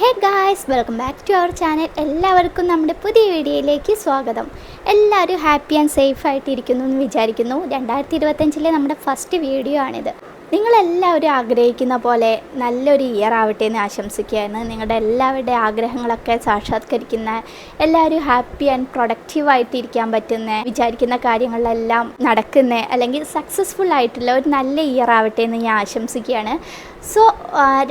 Hey guys welcome back to our channel എല്ലാവർക്കും നമ്മുടെ പുതിയ വീഡിയോയിലേക്ക് സ്വാഗതം. എല്ലാവരും ഹാപ്പി ആൻഡ് സേഫ് ആയിട്ടിരിക്കുന്നു എന്ന് വിചാരിക്കുന്നു. രണ്ടായിരത്തി ഇരുപത്തഞ്ചിലെ നമ്മുടെ ഫസ്റ്റ് വീഡിയോ ആണിത്. നിങ്ങളെല്ലാവരും ആഗ്രഹിക്കുന്ന പോലെ നല്ലൊരു ഇയർ ആവട്ടെ എന്ന് ആശംസിക്കുകയാണ്. നിങ്ങളുടെ എല്ലാവരുടെ ആഗ്രഹങ്ങളൊക്കെ സാക്ഷാത്കരിക്കുന്ന എല്ലാവരും ഹാപ്പി ആൻഡ് പ്രൊഡക്റ്റീവായിട്ട് ഇരിക്കാൻ പറ്റുന്ന വിചാരിക്കുന്ന കാര്യങ്ങളിലെല്ലാം നടക്കുന്ന അല്ലെങ്കിൽ സക്സസ്ഫുൾ ആയിട്ടുള്ള ഒരു നല്ല ഇയർ ആവട്ടെ എന്ന് ഞാൻ ആശംസിക്കുകയാണ്. സോ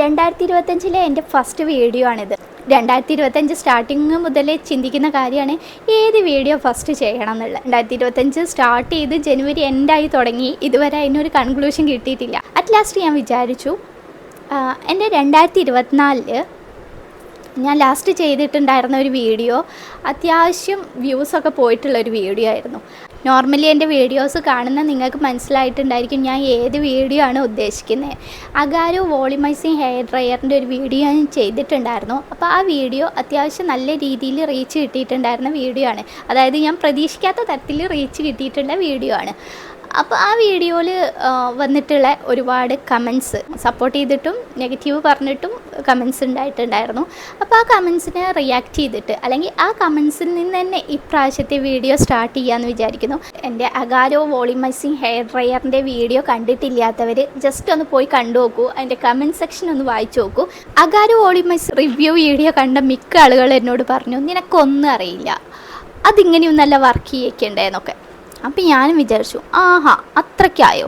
രണ്ടായിരത്തി ഇരുപത്തഞ്ചിലെ എന്റെ ഫസ്റ്റ് വീഡിയോ ആണിത്. രണ്ടായിരത്തി ഇരുപത്തഞ്ച് സ്റ്റാർട്ടിങ് മുതലേ ചിന്തിക്കുന്ന കാര്യമാണ് ഏത് വീഡിയോ ഫസ്റ്റ് ചെയ്യണം എന്നുള്ളത്. രണ്ടായിരത്തി ഇരുപത്തഞ്ച് സ്റ്റാർട്ട് ചെയ്ത് ജനുവരി എൻഡായി തുടങ്ങി ഇതുവരെ അതിനൊരു കൺക്ലൂഷൻ കിട്ടിയിട്ടില്ല. അറ്റ് ലാസ്റ്റ് ഞാൻ വിചാരിച്ചു എന്റെ രണ്ടായിരത്തി ഇരുപത്തിനാലിൽ ഞാൻ ലാസ്റ്റ് ചെയ്തിട്ടുണ്ടായിരുന്ന ഒരു വീഡിയോ അത്യാവശ്യം വ്യൂസൊക്കെ പോയിട്ടുള്ള ഒരു വീഡിയോ ആയിരുന്നു. നോർമലി എന്റെ വീഡിയോസ് കാണുന്ന നിങ്ങൾക്ക് മനസ്സിലായിട്ടുണ്ടായിരിക്കും ഞാൻ ഏത് വീഡിയോ ആണ് ഉദ്ദേശിക്കുന്നത് അഗാരോ വോളിമൈസിങ് ഹെയർ ഡ്രയറിന്റെ ഒരു വീഡിയോ ഞാൻ ചെയ്തിട്ടുണ്ടായിരുന്നു. അപ്പോൾ ആ വീഡിയോ അത്യാവശ്യം നല്ല രീതിയിൽ റീച്ച് കിട്ടിയിട്ടുണ്ടായിരുന്ന വീഡിയോ ആണ്. അതായത് ഞാൻ പ്രതീക്ഷിക്കാത്ത തരത്തിൽ റീച്ച് കിട്ടിയിട്ടുള്ള വീഡിയോ ആണ്. അപ്പോൾ ആ വീഡിയോയിൽ വന്നിട്ടുള്ള ഒരുപാട് കമൻസ് സപ്പോർട്ട് ചെയ്തിട്ടും നെഗറ്റീവ് പറഞ്ഞിട്ടും കമൻസ് ഉണ്ടായിട്ടുണ്ടായിരുന്നു. അപ്പോൾ ആ കമൻസിനെ റിയാക്ട് ചെയ്തിട്ട് അല്ലെങ്കിൽ ആ കമൻസിൽ നിന്ന് തന്നെ ഇപ്രാവശ്യത്തെ വീഡിയോ സ്റ്റാർട്ട് ചെയ്യാമെന്ന് വിചാരിക്കുന്നു. എന്റെ അഗാരോ വോളിമൈസിങ് ഹെയർ ഡ്രയറിന്റെ വീഡിയോ കണ്ടിട്ടില്ലാത്തവർ ജസ്റ്റ് ഒന്ന് പോയി കണ്ടു നോക്കൂ അതിന്റെ കമന്റ് സെക്ഷൻ ഒന്ന് വായിച്ചു നോക്കൂ. അഗാരോ വോളിമൈസ് റിവ്യൂ വീഡിയോ കണ്ട മിക്ക ആളുകൾ എന്നോട് പറഞ്ഞു നിനക്കൊന്നും അറിയില്ല. അതിങ്ങനെയൊന്നല്ല വർക്ക് ചെയ്യിക്കണ്ടേന്നൊക്കെ അപ്പം ഞാനും വിചാരിച്ചു ആഹാ അത്രയ്ക്കായോ?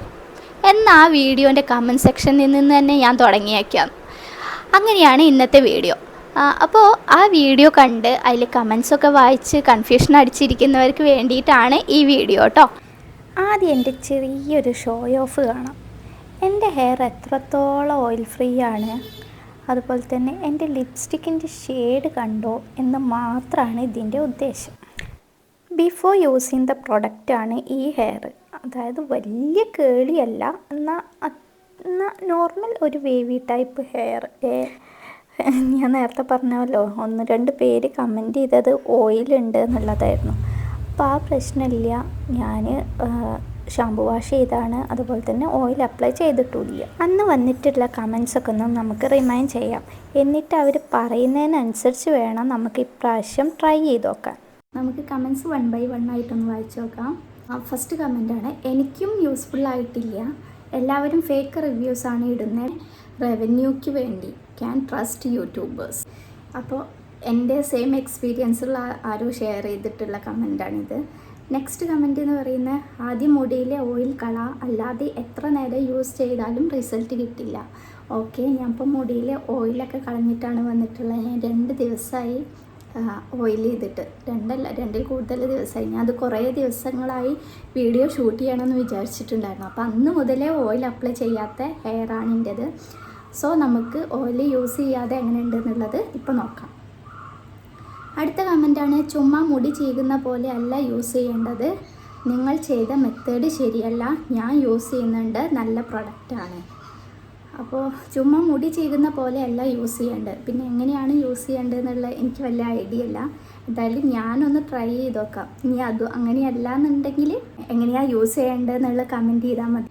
എന്നാൽ ആ വീഡിയോന്റെ കമന്റ് സെക്ഷനിൽ നിന്ന് തന്നെ ഞാൻ തുടങ്ങിയേക്കാം അങ്ങനെയാണ് ഇന്നത്തെ വീഡിയോ. അപ്പോൾ ആ വീഡിയോ കണ്ട് അതിൽ കമൻസൊക്കെ വായിച്ച് കൺഫ്യൂഷൻ അടിച്ചിരിക്കുന്നവർക്ക് വേണ്ടിയിട്ടാണ് ഈ വീഡിയോ കേട്ടോ ആദ്യം എന്റെ ചെറിയൊരു ഷോ ഓഫ് കാണാം. എന്റെ ഹെയർ എത്രത്തോളം ഓയിൽ ഫ്രീ ആണ്. അതുപോലെ തന്നെ എന്റെ ലിപ്സ്റ്റിക്കിന്റെ ഷെയ്ഡ് കണ്ടോ എന്ന് മാത്രമാണ് ഇതിന്റെ ഉദ്ദേശം. ബിഫോർ യൂസിങ് ദ പ്രൊഡക്റ്റാണ് ഈ ഹെയർ അതായത് വലിയ കേളിയല്ല എന്നാൽ എന്നാൽ നോർമൽ ഒരു വേവി ടൈപ്പ് ഹെയർ ഞാൻ നേരത്തെ പറഞ്ഞല്ലോ ഒന്ന് രണ്ട് പേര് കമന്റ് ചെയ്തത് ഓയിലുണ്ട് എന്നുള്ളതായിരുന്നു. അപ്പോൾ ആ പ്രശ്നമില്ല. ഞാൻ ഷാമ്പു വാഷ് ചെയ്താണ്. അതുപോലെ തന്നെ ഓയിൽ അപ്ലൈ ചെയ്തിട്ടില്ല അന്ന് വന്നിട്ടുള്ള കമൻസ് ഒക്കെ ഒന്ന് നമുക്ക് റിമൈൻഡ് ചെയ്യാം. എന്നിട്ട് അവർ പറയുന്നതിനനുസരിച്ച് വേണം നമുക്ക് ഇപ്രാവശ്യം ട്രൈ ചെയ്ത് നോക്കാൻ. നമുക്ക് കമൻസ് വൺ ബൈ വൺ ആയിട്ടൊന്ന് വായിച്ചു നോക്കാം. ഫസ്റ്റ് കമന്റാണ് എനിക്കും യൂസ്ഫുൾ ആയിട്ടില്ല. എല്ലാവരും ഫേക്ക് റിവ്യൂസ് ആണ് ഇടുന്നത് റവന്യൂക്ക് വേണ്ടി. ക്യാൻ ട്രസ്റ്റ് യൂട്യൂബേഴ്സ് അപ്പോൾ എന്റെ സെയിം എക്സ്പീരിയൻസുള്ള ആരും ഷെയർ ചെയ്തിട്ടുള്ള കമന്റാണിത് നെക്സ്റ്റ് കമന്റ് എന്ന് പറയുന്നത് ആദ്യം മുടിയിലെ ഓയിൽ കള അല്ലാതെ എത്ര നേരം യൂസ് ചെയ്താലും റിസൾട്ട് കിട്ടില്ല. ഓക്കെ ഞാൻ ഇപ്പോൾ മുടിയിലെ ഓയിലൊക്കെ കളഞ്ഞിട്ടാണ് വന്നിട്ടുള്ളത് ഞാൻ രണ്ട് ദിവസമായി ഓയിൽ ചെയ്തിട്ട്. രണ്ടല്ല രണ്ടിൽ കൂടുതൽ ദിവസമായി. ഞാൻ അത് കുറേ ദിവസങ്ങളായി വീഡിയോ ഷൂട്ട് ചെയ്യണമെന്ന് വിചാരിച്ചിട്ടുണ്ടായിരുന്നു. അപ്പോൾ അന്ന് മുതലേ ഓയിൽ അപ്ലൈ ചെയ്യാത്ത ഹെയർ ആണ് എന്റെത് സോ നമുക്ക് ഓയിൽ യൂസ് ചെയ്യാതെ എങ്ങനെ എന്നുള്ളത് ഇപ്പോൾ നോക്കാം. അടുത്ത കമന്റാണ് ചുമ്മാ മുടി ചീകുന്ന പോലെ അല്ല യൂസ് ചെയ്യേണ്ടത്. നിങ്ങൾ ചെയ്ത മെത്തേഡ് ശരിയല്ല. ഞാൻ യൂസ് ചെയ്യുന്നുണ്ട്. നല്ല പ്രൊഡക്റ്റാണ് അപ്പോൾ ചുമ്മാ മുടി ചീകുന്ന പോലെയല്ല യൂസ് ചെയ്യേണ്ടത്. പിന്നെ എങ്ങനെയാണ് യൂസ് ചെയ്യേണ്ടത് എന്നുള്ള എനിക്ക് വലിയ ഐഡിയ ഇല്ല. എന്തായാലും ഞാനൊന്ന് ട്രൈ ചെയ്ത് നോക്കാം. ഇനി അത് അങ്ങനെയല്ല എന്നുണ്ടെങ്കിൽ എങ്ങനെയാണ് യൂസ് ചെയ്യേണ്ടത് എന്നുള്ള കമന്റ് ചെയ്താൽ മതി.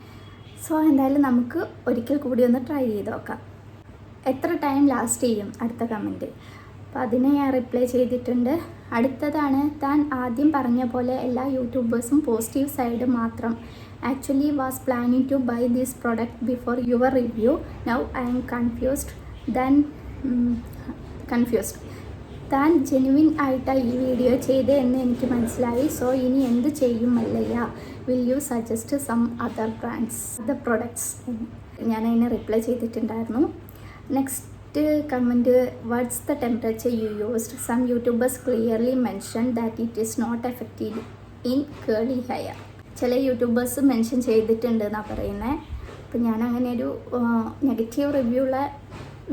സോ എന്തായാലും നമുക്ക് ഒരിക്കൽ കൂടി ഒന്ന് ട്രൈ ചെയ്ത് നോക്കാം. എത്ര ടൈം ലാസ്റ്റ് ചെയ്യും അടുത്ത കമന്റ് അപ്പോൾ അതിനെ ഞാൻ റിപ്ലൈ ചെയ്തിട്ടുണ്ട്. അടുത്തതാണ് താൻ ആദ്യം പറഞ്ഞ പോലെ എല്ലാ യൂട്യൂബേഴ്സും പോസിറ്റീവ് സൈഡ് മാത്രം actually was planning to buy this product before your review now I confused. Confused then confused. താൻ ജെനുവിൻ ആയിട്ടാണ് ഈ വീഡിയോ ചെയ്തത് എന്ന് എനിക്ക് മനസ്സിലായി. സോ ഇനി എന്ത് ചെയ്യും Mallayya? Will you suggest some other brands other products ഞാൻ അതിനെ റിപ്ലൈ ചെയ്തിട്ടുണ്ടായിരുന്നു. Next comment what's the temperature you used some YouTubers clearly mention that it is not effective in curly hair ചില യൂട്യൂബേഴ്സ് മെൻഷൻ ചെയ്തിട്ടുണ്ട് എന്നാണ് പറയുന്നത് അപ്പം ഞാൻ അങ്ങനെ ഒരു നെഗറ്റീവ് റിവ്യൂ ഉള്ള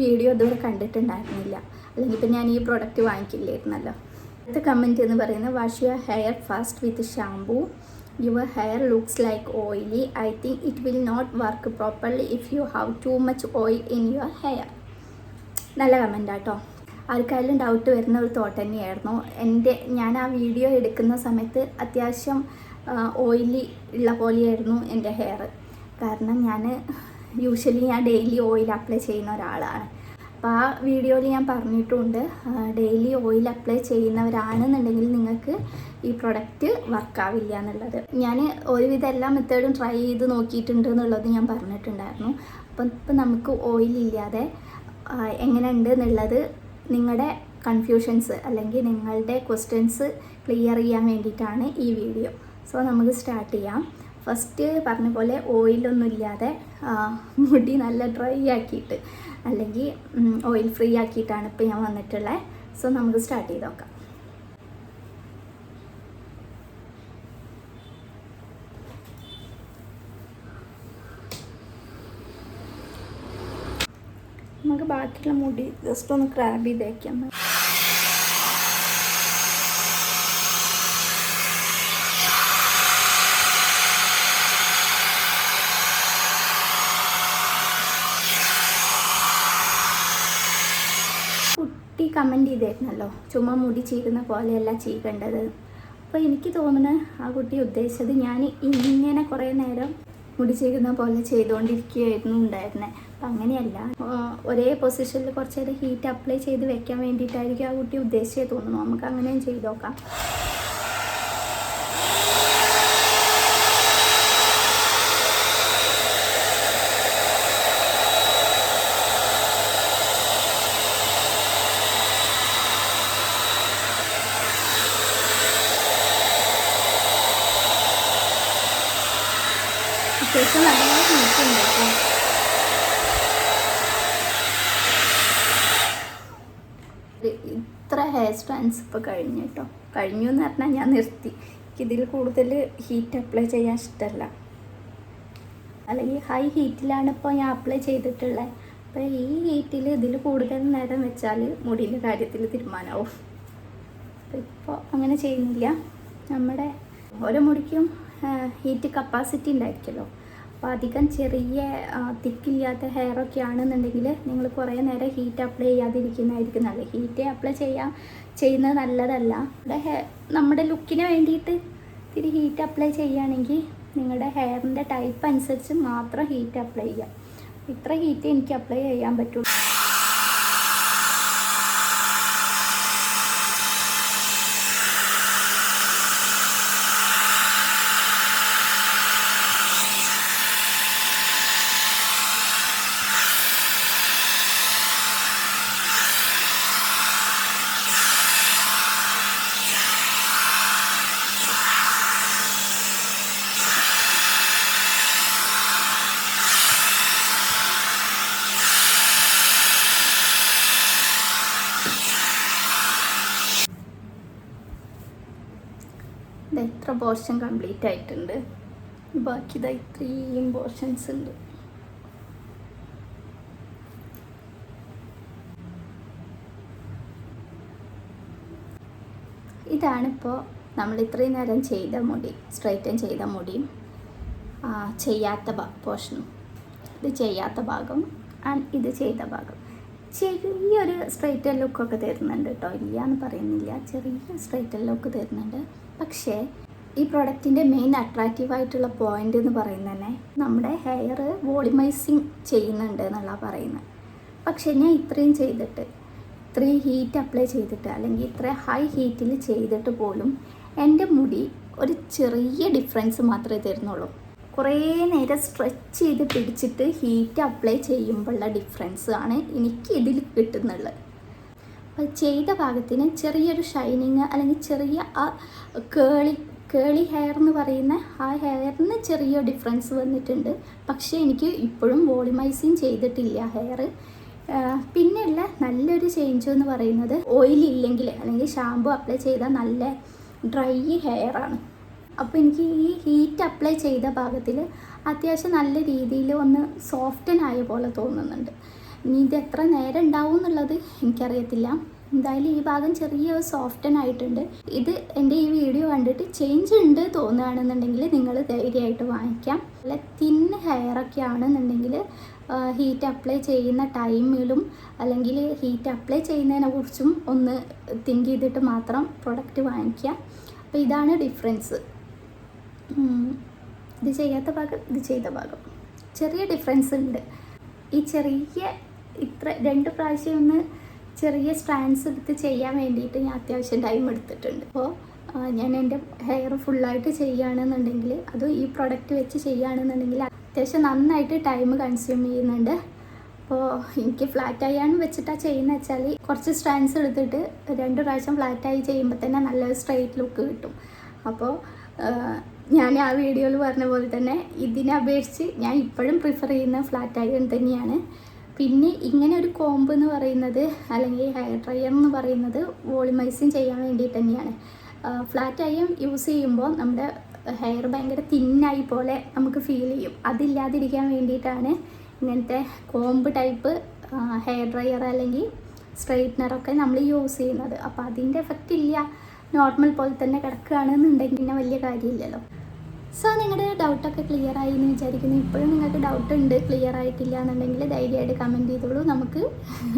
വീഡിയോ ഇതുവരെ കണ്ടിട്ടുണ്ടായിരുന്നില്ല. അല്ലെങ്കിൽ ഇപ്പം ഞാൻ ഈ പ്രോഡക്റ്റ് വാങ്ങിക്കില്ലായിരുന്നല്ലോ. അടുത്ത കമന്റ് എന്ന് പറയുന്നത് wash your hair fast with shampoo your hair looks like oily I think it will not work properly if you have too much oil in your hair നല്ല കമന്റ് ആട്ടോ. ആർക്കായാലും ഡൗട്ട് വരുന്ന ഒരു thought തന്നെയായിരുന്നു. എന്റെ ഞാൻ ആ വീഡിയോ എടുക്കുന്ന സമയത്ത് അത്യാവശ്യം ഓയിലി ഉള്ള പോലെയായിരുന്നു എന്റെ ഹെയർ കാരണം ഞാൻ യൂഷ്വലി ഞാൻ ഡെയിലി ഓയിൽ അപ്ലൈ ചെയ്യുന്ന ഒരാളാണ്. അപ്പോൾ ആ വീഡിയോയിൽ ഞാൻ പറഞ്ഞിട്ടുണ്ട് ഡെയിലി ഓയിൽ അപ്ലൈ ചെയ്യുന്നവരാണെന്നുണ്ടെങ്കിൽ നിങ്ങൾക്ക് ഈ പ്രൊഡക്റ്റ് വർക്കാവില്ല എന്നുള്ളത്. ഞാൻ ഒരുവിധം എല്ലാ മെത്തേഡും ട്രൈ ചെയ്ത് നോക്കിയിട്ടുണ്ട് എന്നുള്ളത് ഞാൻ പറഞ്ഞിട്ടുണ്ടായിരുന്നു. അപ്പം ഇപ്പം നമുക്ക് ആ, എങ്ങനെയുണ്ട് എന്നുള്ളത് നിങ്ങളുടെ കൺഫ്യൂഷൻസ് അല്ലെങ്കിൽ നിങ്ങളുടെ ക്വസ്റ്റ്യൻസ് ക്ലിയർ ചെയ്യാൻ വേണ്ടിയിട്ടാണ് ഈ വീഡിയോ സോ നമുക്ക് സ്റ്റാർട്ട് ചെയ്യാം. ഫസ്റ്റ് പറഞ്ഞ പോലെ ഓയിലൊന്നും ഇല്ലാതെ മുടി നല്ല ഡ്രൈ ആക്കിയിട്ട് അല്ലെങ്കിൽ ഓയിൽ ഫ്രീ ആക്കിയിട്ടാണ് ഇപ്പോൾ ഞാൻ വന്നിട്ടുള്ളത് സോ നമുക്ക് സ്റ്റാർട്ട് ചെയ്ത് നോക്കാം. നമുക്ക് ബാക്കിയുള്ള മുടി ജസ്റ്റ് ഒന്ന് ക്രാബ് ചെയ്തേക്കാം കുട്ടി കമന്റ് ചെയ്തായിരുന്നല്ലോ ചുമ്മാ മുടി ചീകുന്ന പോലെയല്ല ചീകേണ്ടത്. അപ്പോൾ എനിക്ക് തോന്നുന്നത് ആ കുട്ടി ഉദ്ദേശിച്ചത് ഞാൻ ഇങ്ങനെ കുറേ നേരം മുടി ചീകുന്ന പോലെ ചെയ്തുകൊണ്ടിരിക്കുകയായിരുന്നു ഉണ്ടായിരുന്നത് അപ്പം അങ്ങനെയല്ല. ഒരേ പൊസിഷനിൽ കുറച്ചേരം ഹീറ്റ് അപ്ലൈ ചെയ്ത് വെക്കാൻ വേണ്ടിയിട്ടായിരിക്കും ആ കുട്ടി ഉദ്ദേശിച്ചേ തോന്നുന്നു. നമുക്ക് അങ്ങനെയും ചെയ്തു നോക്കാം. അത്യാവശ്യം നല്ല ഹീറ്റ് കേട്ടോ ഇത് ഇത്ര ഹെയർ സ്ട്രാൻസ് ഇപ്പോൾ കഴിഞ്ഞു കേട്ടോ കഴിഞ്ഞു എന്ന് പറഞ്ഞാൽ ഞാൻ നിർത്തി. ഇതിൽ കൂടുതൽ ഹീറ്റ് അപ്ലൈ ചെയ്യാൻ ഇഷ്ടമല്ല അല്ലെങ്കിൽ ഹൈ ഹീറ്റിലാണ് ഇപ്പോൾ ഞാൻ അപ്ലൈ ചെയ്തിട്ടുള്ളത് അപ്പോൾ ഈ ഹീറ്റിൽ ഇതിൽ കൂടുതൽ നേരം വെച്ചാൽ മുടിയിലെ കാര്യത്തിൽ തീരുമാനമാവും അപ്പോൾ ഇപ്പോൾ അങ്ങനെ ചെയ്യുന്നില്ല. നമ്മുടെ ഓരോ മുടിക്കും ഹീറ്റ് കപ്പാസിറ്റി ഉണ്ടായിരിക്കുമല്ലോ അപ്പോൾ അധികം ചെറിയ തിക്കില്ലാത്ത ഹെയർ ഒക്കെ ആണെന്നുണ്ടെങ്കിൽ നിങ്ങൾ കുറേ നേരം ഹീറ്റ് അപ്ലൈ ചെയ്യാതിരിക്കുന്നതായിരിക്കും നല്ലത്. ഹീറ്റ് അപ്ലൈ ചെയ്യാൻ ചെയ്യുന്നത് നല്ലതല്ല. നമ്മുടെ ഹെ നമ്മുടെ ലുക്കിന് വേണ്ടിയിട്ട് ഇത്തിരി ഹീറ്റ് അപ്ലൈ ചെയ്യുകയാണെങ്കിൽ നിങ്ങളുടെ ഹെയറിന്റെ ടൈപ്പ് അനുസരിച്ച് മാത്രം ഹീറ്റ് അപ്ലൈ ചെയ്യാം. ഇത്ര ഹീറ്റ് എനിക്ക് അപ്ലൈ ചെയ്യാൻ പറ്റുള്ളൂ. ഇത് എത്ര പോർഷൻ കംപ്ലീറ്റ് ആയിട്ടുണ്ട്. ബാക്കി ഇതാ ഇത്രയും പോർഷൻസ് ഉണ്ട്. ഇതാണിപ്പോൾ നമ്മൾ ഇത്രയും നേരം ചെയ്ത മുടി സ്ട്രൈറ്റൻ ചെയ്ത മുടിയും ചെയ്യാത്ത പോർഷനും ഇത് ചെയ്യാത്ത ഭാഗം ആൻഡ് ഇത് ചെയ്ത ഭാഗം. ചെറിയൊരു സ്ട്രൈറ്റൻ ലുക്കൊക്കെ തരുന്നുണ്ട് കേട്ടോ ഇല്ല എന്ന് പറയുന്നില്ല. ചെറിയ സ്ട്രൈറ്റൻ ലുക്ക് തരുന്നുണ്ട്. പക്ഷേ ഈ പ്രോഡക്റ്റിന്റെ മെയിൻ അട്രാക്റ്റീവ് ആയിട്ടുള്ള പോയിന്റ് എന്ന് പറയുന്നത് തന്നെ നമ്മുടെ ഹെയർ വോളിമൈസിങ് ചെയ്യുന്നുണ്ട് എന്നുള്ള പറയുന്നത് പക്ഷേ ഞാൻ ഇത്രയും ചെയ്തിട്ട് ഇത്രയും ഹീറ്റ് അപ്ലൈ ചെയ്തിട്ട് അല്ലെങ്കിൽ ഇത്ര ഹൈ ഹീറ്റിൽ ചെയ്തിട്ട് പോലും എന്റെ മുടി ഒരു ചെറിയ ഡിഫറൻസ് മാത്രമേ തരുന്നുള്ളൂ. കുറേ നേരം സ്ട്രെച്ച് ചെയ്ത് പിടിച്ചിട്ട് ഹീറ്റ് അപ്ലൈ ചെയ്യുമ്പോഴുള്ള ഡിഫറൻസ് ആണ് എനിക്ക് ഇതിൽ കിട്ടുന്നുള്ളത്. അപ്പോൾ ചെയ്ത ഭാഗത്തിന് ചെറിയൊരു ഷൈനിങ് അല്ലെങ്കിൽ ചെറിയ ആ കേളി കേളി ഹെയർ എന്ന് പറയുന്ന ആ ഹെയറിന് ചെറിയ ഡിഫറൻസ് വന്നിട്ടുണ്ട്. പക്ഷേ എനിക്ക് ഇപ്പോഴും വോളിമൈസിങ് ചെയ്തിട്ടില്ല ഹെയർ പിന്നെയുള്ള നല്ലൊരു ചേഞ്ച് എന്ന് പറയുന്നത് ഓയിൽ ഇല്ലെങ്കിൽ അല്ലെങ്കിൽ ഷാമ്പു അപ്ലൈ ചെയ്താൽ നല്ല ഡ്രൈ ഹെയർ ആണ്. അപ്പോൾ എനിക്ക് ഈ ഹീറ്റ് അപ്ലൈ ചെയ്ത ഭാഗത്തിൽ അത്യാവശ്യം നല്ല രീതിയിൽ ഒന്ന് സോഫ്റ്റൻ ആയ പോലെ തോന്നുന്നുണ്ട്. ഇനി ഇത് എത്ര നേരം ഉണ്ടാവും എന്നുള്ളത് എനിക്കറിയത്തില്ല. എന്തായാലും ഈ ഭാഗം ചെറിയ സോഫ്റ്റൻ ആയിട്ടുണ്ട്. ഇത് എന്റെ ഈ വീഡിയോ കണ്ടിട്ട് ചേഞ്ച് ഉണ്ട് തോന്നുകയാണെന്നുണ്ടെങ്കിൽ നിങ്ങൾ ധൈര്യമായിട്ട് വാങ്ങിക്കാം. നല്ല തിൻ ഹെയർ ഒക്കെ ആണെന്നുണ്ടെങ്കിൽ ഹീറ്റ് അപ്ലൈ ചെയ്യുന്ന ടൈമിലും അല്ലെങ്കിൽ ഹീറ്റ് അപ്ലൈ ചെയ്യുന്നതിനെ കുറിച്ചും ഒന്ന് തിങ്ക് ചെയ്തിട്ട് മാത്രം പ്രൊഡക്റ്റ് വാങ്ങിക്കുക അപ്പോൾ ഇതാണ് ഡിഫറൻസ് ഇത് ചെയ്യാത്ത ഭാഗം ഇത് ചെയ്ത ഭാഗം. ചെറിയ ഡിഫറൻസ് ഉണ്ട്. ഈ ചെറിയ ഇത്ര രണ്ട് പ്രാവശ്യം ഒന്ന് ചെറിയ സ്ട്രാൻഡ്സ് എടുത്ത് ചെയ്യാൻ വേണ്ടിയിട്ട് ഞാൻ അത്യാവശ്യം ടൈം എടുത്തിട്ടുണ്ട്. അപ്പോൾ ഞാൻ എന്റെ ഹെയർ ഫുള്ളായിട്ട് ചെയ്യുകയാണെന്നുണ്ടെങ്കിൽ അത് ഈ പ്രൊഡക്റ്റ് വെച്ച് ചെയ്യുകയാണെന്നുണ്ടെങ്കിൽ അത്യാവശ്യം നന്നായിട്ട് ടൈം കൺസ്യൂം ചെയ്യുന്നുണ്ട്. അപ്പോൾ എനിക്ക് ഫ്ലാറ്റ് ആയാണ് വെച്ചിട്ടാണ് ചെയ്യുന്നത് വെച്ചാൽ കുറച്ച് സ്ട്രാൻസ് എടുത്തിട്ട് രണ്ട് പ്രാവശ്യം ഫ്ലാറ്റായി ചെയ്യുമ്പോൾ തന്നെ നല്ലൊരു സ്ട്രെയിറ്റ് ലുക്ക് കിട്ടും. അപ്പോൾ ഞാൻ ആ വീഡിയോയിൽ പറഞ്ഞ പോലെ തന്നെ ഇതിനെ അപേക്ഷിച്ച് ഞാൻ ഇപ്പോഴും പ്രിഫർ ചെയ്യുന്ന ഫ്ലാറ്റ് അയൺ തന്നെയാണ്. പിന്നെ ഇങ്ങനെ ഒരു കോമ്പ് എന്ന് പറയുന്നത് അല്ലെങ്കിൽ ഹെയർ ഡ്രയർ എന്ന് പറയുന്നത് വോളിമൈസിങ് ചെയ്യാൻ വേണ്ടിയിട്ട് തന്നെയാണ്. ഫ്ലാറ്റ് അയൺ യൂസ് ചെയ്യുമ്പോൾ നമ്മുടെ ഹെയർ ഭയങ്കര തിന്നായി പോലെ നമുക്ക് ഫീൽ ചെയ്യും. അതില്ലാതിരിക്കാൻ വേണ്ടിയിട്ടാണ് ഇങ്ങനത്തെ കോമ്പ് ടൈപ്പ് ഹെയർ ഡ്രയർ അല്ലെങ്കിൽ സ്ട്രെയിറ്റ്നറൊക്കെ നമ്മൾ യൂസ് ചെയ്യുന്നത്. അപ്പോൾ അതിന്റെ എഫക്റ്റ് ഇല്ല. നോർമൽ പോലെ തന്നെ കിടക്കുകയാണെന്നുണ്ടെങ്കിൽ പിന്നെ വലിയ കാര്യമില്ലല്ലോ. സോ നിങ്ങളുടെ ഡൗട്ടൊക്കെ ക്ലിയർ ആയി എന്ന് വിചാരിക്കുന്നു. ഇപ്പോഴും നിങ്ങൾക്ക് ഡൗട്ട് ഉണ്ട് ക്ലിയർ ആയിട്ടില്ല എന്നുണ്ടെങ്കിൽ ധൈര്യമായിട്ട് കമന്റ് ചെയ്തോളൂ. നമുക്ക്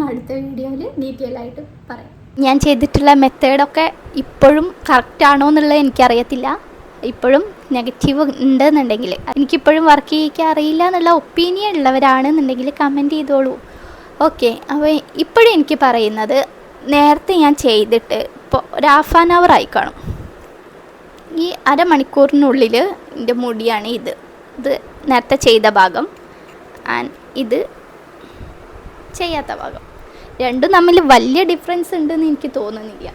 അടുത്ത വീഡിയോയിൽ ഡീറ്റെയിൽ ആയിട്ട് പറയാം. ഞാൻ ചെയ്തിട്ടുള്ള മെത്തേഡൊക്കെ ഇപ്പോഴും കറക്റ്റ് ആണോ എന്നുള്ളത് എനിക്കറിയത്തില്ല. ഇപ്പോഴും നെഗറ്റീവ് ഉണ്ടെന്നുണ്ടെങ്കിൽ. എനിക്കിപ്പോഴും വർക്ക് ചെയ്യിക്കാൻ അറിയില്ല എന്നുള്ള ഒപ്പീനിയൻ ഉള്ളവരാണെന്നുണ്ടെങ്കിൽ കമന്റ് ചെയ്തോളൂ. ഓക്കെ അപ്പോൾ ഇപ്പോഴും എനിക്ക് പറയുന്നത് നേരത്തെ ഞാൻ ചെയ്തിട്ട് ഇപ്പോൾ ഒരു ഹാഫ് ആൻ അവർ ആയിക്കാണും കാണും. ഈ അരമണിക്കൂറിനുള്ളിൽ എന്റെ മുടിയാണ് ഇത്. ഇത് നേരത്തെ ചെയ്ത ഭാഗം. ആൻഡ് ഇത് ചെയ്യാത്ത ഭാഗം. രണ്ടും തമ്മിൽ വലിയ ഡിഫറൻസ് ഉണ്ടെന്ന് എനിക്ക് തോന്നുന്നില്ല.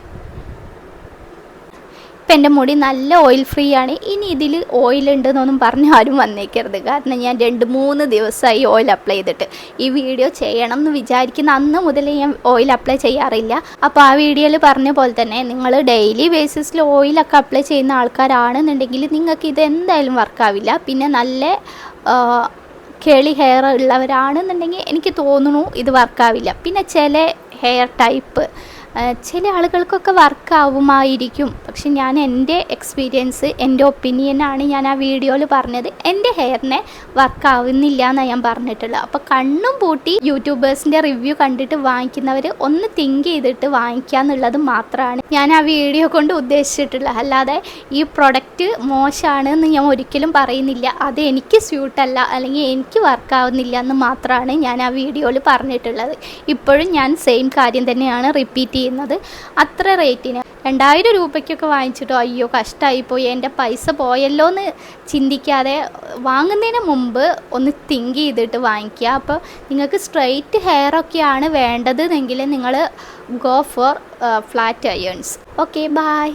ഇപ്പം എന്റെ മുടി നല്ല ഓയിൽ ഫ്രീ ആണ്. ഇനി ഇതിൽ ഓയിൽ ഉണ്ടെന്നൊന്നും പറഞ്ഞ് ആരും വന്നേക്കരുത്. കാരണം ഞാൻ രണ്ട് മൂന്ന് ദിവസമായി ഓയിൽ അപ്ലൈ ചെയ്തിട്ട്. ഈ വീഡിയോ ചെയ്യണം എന്ന് വിചാരിക്കുന്ന അന്ന് മുതൽ ഞാൻ ഓയിൽ അപ്ലൈ ചെയ്യാറില്ല. അപ്പോൾ ആ വീഡിയോയിൽ പറഞ്ഞ പോലെ തന്നെ നിങ്ങൾ ഡെയിലി ബേസിസിൽ ഓയിലൊക്കെ അപ്ലൈ ചെയ്യുന്ന ആൾക്കാരാണെന്നുണ്ടെങ്കിൽ നിങ്ങൾക്ക് ഇത് എന്തായാലും വർക്കാവില്ല പിന്നെ നല്ല കേളി ഹെയർ ഉള്ളവരാണെന്നുണ്ടെങ്കിൽ എനിക്ക് തോന്നുന്നു ഇത് വർക്കാവില്ല പിന്നെ ചില ഹെയർ ടൈപ്പ് ചില ആളുകൾക്കൊക്കെ വർക്കാവുമായിരിക്കും. പക്ഷെ ഞാൻ എന്റെ എക്സ്പീരിയൻസ് എന്റെ ഒപ്പീനിയനാണ് ഞാൻ ആ വീഡിയോയിൽ പറഞ്ഞത്. എന്റെ ഹെയറിനെ വർക്കാവുന്നില്ല എന്നാണ് ഞാൻ പറഞ്ഞിട്ടുള്ളത്. അപ്പോൾ കണ്ണും പൂട്ടി യൂട്യൂബേഴ്സിന്റെ റിവ്യൂ കണ്ടിട്ട് വാങ്ങിക്കുന്നവർ ഒന്ന് തിങ്ക് ചെയ്തിട്ട് വാങ്ങിക്കുക എന്നുള്ളത് മാത്രമാണ് ഞാൻ ആ വീഡിയോ കൊണ്ട് ഉദ്ദേശിച്ചിട്ടുള്ളത്. അല്ലാതെ ഈ പ്രൊഡക്റ്റ് മോശമാണ് എന്ന് ഞാൻ ഒരിക്കലും പറയുന്നില്ല. അത് എനിക്ക് സ്യൂട്ടല്ല അല്ലെങ്കിൽ എനിക്ക് വർക്കാവുന്നില്ല എന്ന് മാത്രമാണ് ഞാൻ ആ വീഡിയോയിൽ പറഞ്ഞിട്ടുള്ളത്. ഇപ്പോഴും ഞാൻ സെയിം കാര്യം തന്നെയാണ് റിപ്പീറ്റ് ചെയ്യുന്നത്. അത്ര റേറ്റിന്. രണ്ടായിരം രൂപയ്ക്കൊക്കെ വാങ്ങിച്ചിട്ടോ അയ്യോ കഷ്ടമായിപ്പോയി എന്റെ പൈസ പോയല്ലോ എന്ന് ചിന്തിക്കാതെ വാങ്ങുന്നതിന് മുമ്പ് ഒന്ന് തിങ്ക് ചെയ്തിട്ട് വാങ്ങിക്കുക. അപ്പോൾ നിങ്ങൾക്ക് സ്ട്രെയിറ്റ് ഹെയർ ഒക്കെയാണ് വേണ്ടതെങ്കിൽ നിങ്ങൾ go for flat irons. Okay bye